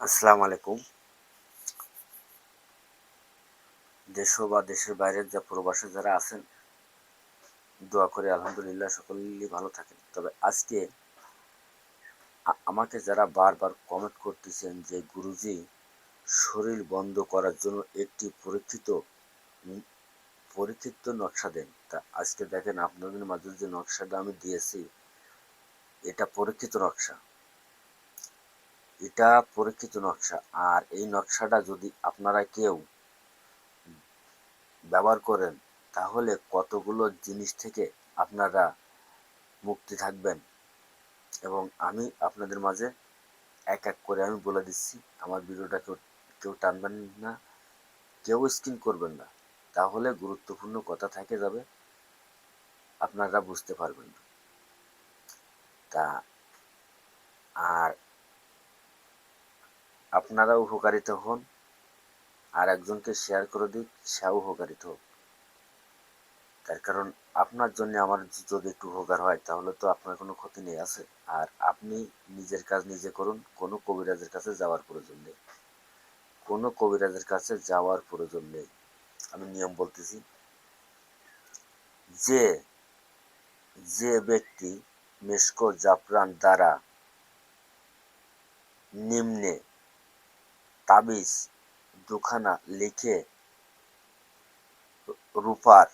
আসসালামু আলাইকুম। দেশ বা দেশের বাইরের যা প্রবাসে যারা আছেন, দোয়া করে আলহামদুলিল্লাহ সকলেই ভালো থাকেন। তবে আজকে আমাকে যারা বারবার কমেন্ট করতেছেন যে, গুরুজি, শরীর বন্ধ করার জন্য একটি পরীক্ষিত পরীক্ষিত নকশা দেন। তা আজকে দেখেন আপনাদের মাঝে যে নকশাটা আমি দিয়েছি, এটা পরীক্ষিত নকশা। এটা পরীক্ষিত নকশা। আর এই নকশাটা যদি আপনারা কেউ ব্যবহার করেন, তাহলে কতগুলো জিনিস থেকে আপনারা মুক্তি থাকবেন? এবং আমি আপনাদের মাঝে এক এক করে আমি বলে দিচ্ছি। আমার ভিডিওটা কেউ কেউ টানবেন না, কেউ স্ক্রিন করবেন না। তাহলে গুরুত্বপূর্ণ কথা থেকে যাবে, আপনারা বুঝতে পারবেন। না তা, আর আপনারা উপকারিত হন, আর একজনকে শেয়ার করে দিক, সেও উপকারিত হোক। তার কারণ আপনার জন্য আমার যদি একটু উপকার হয়, তাহলে তো আপনার কোনো ক্ষতি নেই, আছে। আর আপনি নিজের কাজ নিজে করুন, কোনো কবিরাজের কাছে যাওয়ার প্রয়োজন নেই। কোনো কবিরাজের কাছে যাওয়ার প্রয়োজন নেই। আমি নিয়ম বলতেছি, যে যে ব্যক্তি মেশকো জাফরান দ্বারা নিম্নে তাবিজ দুখানা লিখে রূপার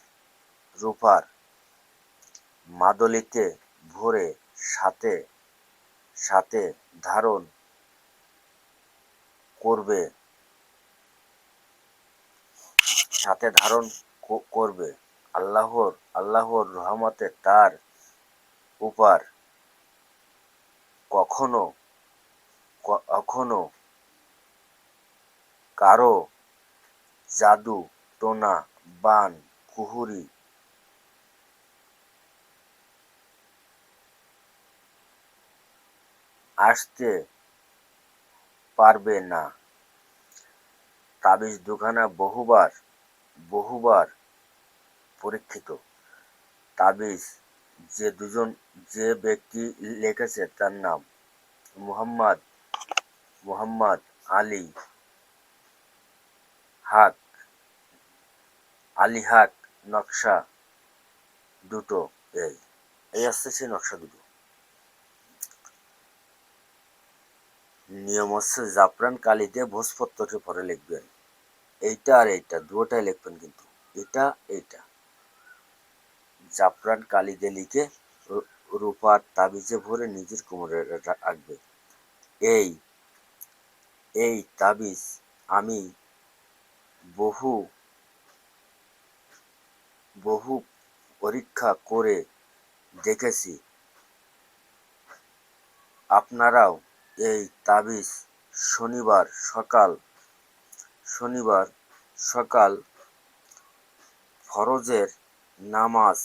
রূপার মাদলিতে ভরে সাথে সাথে ধারণ করবে, সাথে ধারণ করবে। আল্লাহর আল্লাহর রহমতে তার উপর কখনো কখনো কারও জাদু, টোনা, বান, কুহুরি আসতে পারবে না। তাবিজ দুখানা বহুবার বহুবার পরীক্ষিত। তাবিজ যে দুজন, যে ব্যক্তি লিখেছে তার নাম মুহাম্মদ মুহাম্মদ আলী। হাক আলী হাক নকশা দুটো, এই এই আসছে সেই নকশা দুটো। নিয়ম হচ্ছে জাফরান কালিতে ভোজপত্রটি পরে লিখবেন। এইটা আর এইটা দুটাই লিখবেন কিন্তু। এটা, এইটা। জাফরান কালিতে লিখে রু- রূপার তাবিজে ভরে নিজের কোমরে রাখবে। এই এই তাবিজ আমি বহু বহু পরীক্ষা করে দেখেছি। আপনারাও এই তাবিজ শনিবার সকাল শনিবার সকাল ফরজের নামাজ,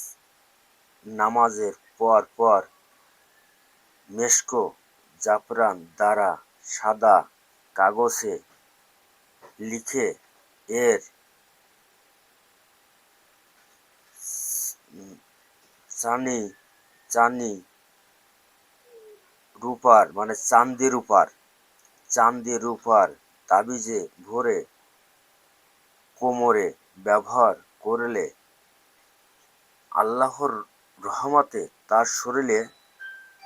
নামাজের পর পর মেশকো জাফরান দ্বারা সাদা কাগজে লিখে এর চানি চানি রূপার মানে চান্দি রূপার। চান্দি রূপার তাবিজে ভরে, কোমরে ব্যবহার করলে আল্লাহর রহমতে তার শরীরে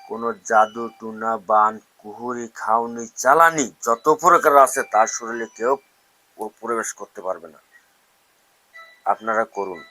কোনো জাদু, টুনা, বান, কুহুরি খাওনি চালানি যত প্রকার আছে তার শরীরে কেউ প্রবেশ করতে পারবে না। আপনারা করুন।